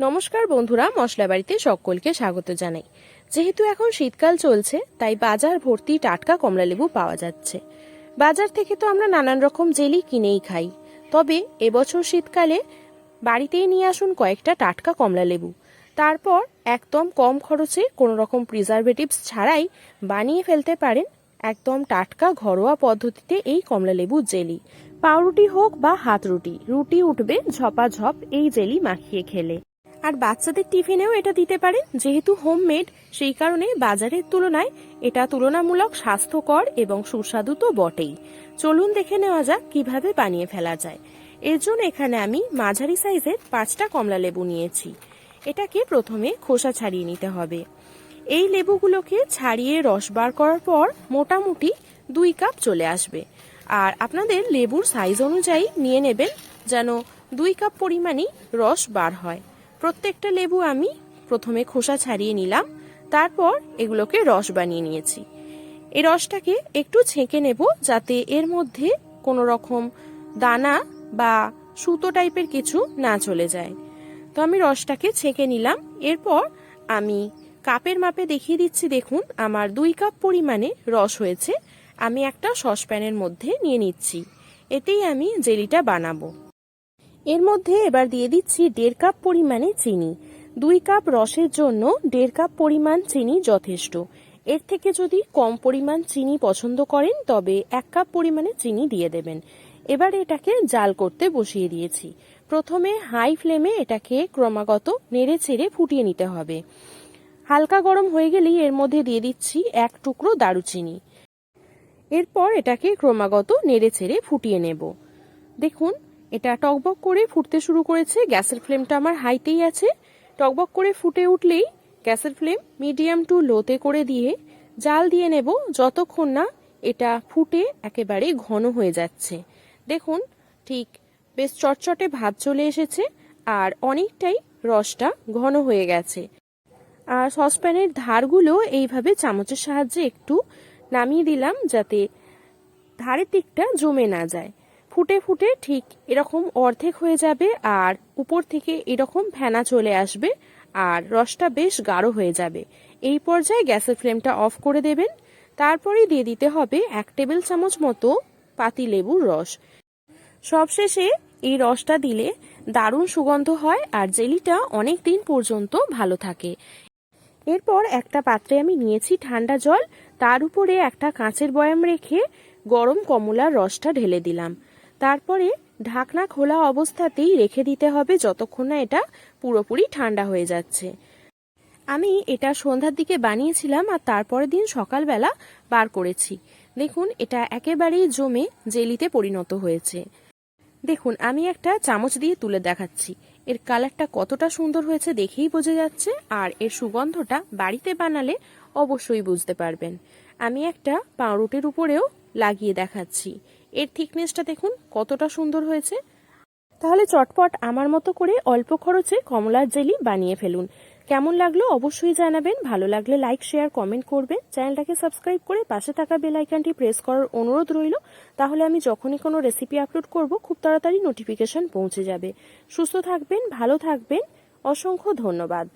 নমস্কার বন্ধুরা মশলা বাড়িতে সকলকে স্বাগত জানাই। যেহেতু এখন শীতকাল চলছে, তাই বাজার ভর্তি টাটকা কমলালেবু পাওয়া যাচ্ছে। বাজার থেকে তো আমরা নানান রকম জেলি কিনেই খাই। তবে এবছর শীতকালে বাড়িতেই নিয়ে আসুন কয়েকটা টাটকা কমলালেবু। তারপর একদম কম খরচে কোনো রকম প্রিজারভেটিভস ছাড়াই বানিয়ে ফেলতে পারেন একদম টাটকা ঘরোয়া পদ্ধতিতে এই কমলালেবু জেলি। পাউরুটি হোক বা হাত রুটি রুটি উঠবে ঝপাঝপ এই জেলি মাখিয়ে খেলে। আর বাচ্চাদের টিফিনেও এটা দিতে পারেন, যেহেতু হোমমেড, সেই কারণে বাজারের তুলনায় এটা তুলনামূলক স্বাস্থ্যকর এবং সুস্বাদু তো বটেই। চলুন দেখে নেওয়া যাক কীভাবে বানিয়ে ফেলা যায়। এর জন্য এখানে আমি মাঝারি সাইজের পাঁচটা কমলা লেবু নিয়েছি। এটাকে প্রথমে খোসা ছাড়িয়ে নিতে হবে। এই লেবুগুলোকে ছাড়িয়ে রস বার করার পর মোটামুটি দুই কাপ চলে আসবে। আর আপনাদের লেবুর সাইজ অনুযায়ী নিয়ে নেবেন যেন দুই কাপ পরিমাণই রস বার হয়। প্রত্যেকটা লেবু আমি প্রথমে খোসা ছাড়িয়ে নিলাম, তারপর এগুলোকে রস বানিয়ে নিয়েছি। এই রসটাকে একটু ছেঁকে নেব যাতে এর মধ্যে কোনো রকম দানা বা সুতো টাইপের কিছু না চলে যায়। তো আমি রসটাকে ছেঁকে নিলাম। এরপর আমি কাপের মাপে দেখিয়ে দিচ্ছি, দেখুন, আমার দুই কাপ পরিমাণে রস হয়েছে। আমি একটা সসপ্যানের মধ্যে নিয়ে নিচ্ছি। এতেই আমি জেলিটা বানাবো। এর মধ্যে এবার দিয়ে দিচ্ছি দেড় কাপ পরিমাণে চিনি। দুই কাপ রসের জন্য দেড় কাপ পরিমাণ চিনি যথেষ্ট। এর থেকে যদি কম পরিমাণ চিনি পছন্দ করেন, তবে এক কাপ পরিমাণে চিনি দিয়ে দেবেন। এবার এটাকে জাল করতে বসিয়ে দিয়েছি। প্রথমে হাই ফ্লেমে এটাকে ক্রমাগত নেড়ে ছেড়ে ফুটিয়ে নিতে হবে। হালকা গরম হয়ে গেলেই এর মধ্যে দিয়ে দিচ্ছি এক টুকরো দারুচিনি। এরপর এটাকে ক্রমাগত নেড়ে ছেড়ে ফুটিয়ে নেব। দেখুন এটা টকবক করে ফুটতে শুরু করেছে। গ্যাসের ফ্লেমটা আমার হাইতেই আছে। টকবক করে ফুটে উঠলেই গ্যাসের ফ্লেম মিডিয়াম টু লোতে করে দিয়ে জাল দিয়ে নেব যতক্ষণ না এটা ফুটে একেবারে ঘন হয়ে যাচ্ছে। দেখুন, ঠিক বেশ চটচটে ভাত চলে এসেছে আর অনেকটাই রসটা ঘন হয়ে গেছে। আর সসপ্যানের ধারগুলো এইভাবে চামচের সাহায্যে একটু নামিয়ে দিলাম যাতে ধারের দিকটা জমে না যায়। ফুটে ফুটে ঠিক এরকম অর্ধেক হয়ে যাবে আর উপর থেকে এরকম ফেনা চলে আসবে আর রসটা বেশ গাঢ় হয়ে যাবে। এই পর্যায়ে গ্যাসের ফ্লেমটা অফ করে দেবেন। তারপরে দিয়ে দিতে হবে এক টেবিল চামচ মতো পাতি লেবুর রস। সবশেষে এই রসটা দিলে দারুণ সুগন্ধ হয় আর জেলিটা অনেক দিন পর্যন্ত ভালো থাকে। এরপর একটা পাত্রে আমি নিয়েছি ঠান্ডা জল। তার উপরে একটা কাঁচের বয়াম রেখে গরম কমলার রসটা ঢেলে দিলাম। তারপরে ঢাকনা খোলা অবস্থাতেই রেখে দিতে হবে যতক্ষণ না এটা পুরোপুরি ঠান্ডা হয়ে যাচ্ছে। আমি এটা সন্ধ্যার দিকে বানিয়েছিলাম আর তারপরের দিন সকালবেলা বার করেছি। দেখুন, এটা একেবারেই জমে জেলিতে পরিণত হয়েছে। দেখুন, আমি একটা চামচ দিয়ে তুলে দেখাচ্ছি। এর কালারটা কতটা সুন্দর হয়েছে দেখেই বোঝা যাচ্ছে আর এর সুগন্ধটা বাড়িতে বানালে অবশ্যই বুঝতে পারবেন। আমি একটা পাউরুটির উপরেও লাগিয়ে দেখাচ্ছি। এর থিকনেসটা দেখুন, কতটা সুন্দর হয়েছে। তাহলে চটপট আমার মতো করে অল্প খরচে কমলার জেলি বানিয়ে ফেলুন। কেমন লাগল অবশ্যই জানাবেন। ভালো লাগলে লাইক শেয়ার কমেন্ট করবেন। চ্যানেলটাকে সাবস্ক্রাইব করে পাশে থাকা বেল আইকনটি প্রেস করার অনুরোধ রইল। তাহলে আমি যখনই কোনো রেসিপি আপলোড করব, খুব তাড়াতাড়ি নোটিফিকেশন পৌঁছে যাবে। সুস্থ থাকবেন, ভালো থাকবেন। অসংখ্য ধন্যবাদ।